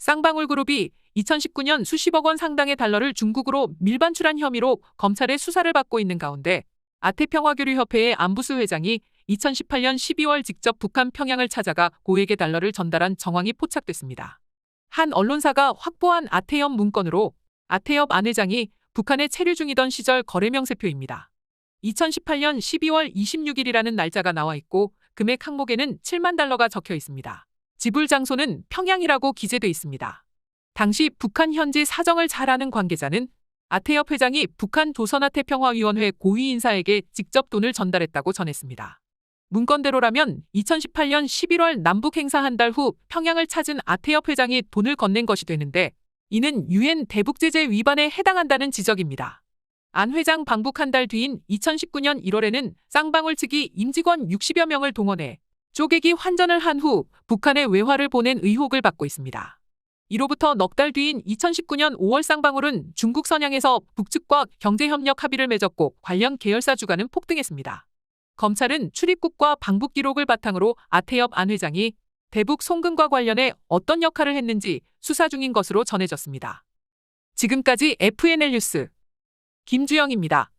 쌍방울 그룹이 2019년 수십억 원 상당의 달러를 중국으로 밀반출한 혐의로 검찰의 수사를 받고 있는 가운데 아태평화교류협회의 안부수 회장이 2018년 12월 직접 북한 평양을 찾아가 고에게 달러를 전달한 정황이 포착됐습니다. 한 언론사가 확보한 아태협 문건으로 아태협 안 회장이 북한에 체류 중이던 시절 거래 명세표입니다. 2018년 12월 26일이라는 날짜가 나와 있고 금액 항목에는 7만 달러가 적혀 있습니다. 지불 장소는 평양이라고 기재돼 있습니다. 당시 북한 현지 사정을 잘 아는 관계자는 아태협 회장이 북한 조선아태평화위원회 고위 인사에게 직접 돈을 전달했다고 전했습니다. 문건대로라면 2018년 11월 남북 행사 한 달 후 평양을 찾은 아태협 회장이 돈을 건넨 것이 되는데 이는 유엔 대북제재 위반에 해당한다는 지적입니다. 안 회장 방북 한 달 뒤인 2019년 1월에는 쌍방울 측이 임직원 60여 명을 동원해 쪼개기 환전을 한 후 북한에 외화를 보낸 의혹을 받고 있습니다. 이로부터 넉 달 뒤인 2019년 5월 쌍방울은 중국 선양에서 북측과 경제협력 합의를 맺었고 관련 계열사 주가는 폭등했습니다. 검찰은 출입국과 방북 기록을 바탕으로 아태엽 안 회장이 대북 송금과 관련해 어떤 역할을 했는지 수사 중인 것으로 전해졌습니다. 지금까지 FNL 뉴스 김주영입니다.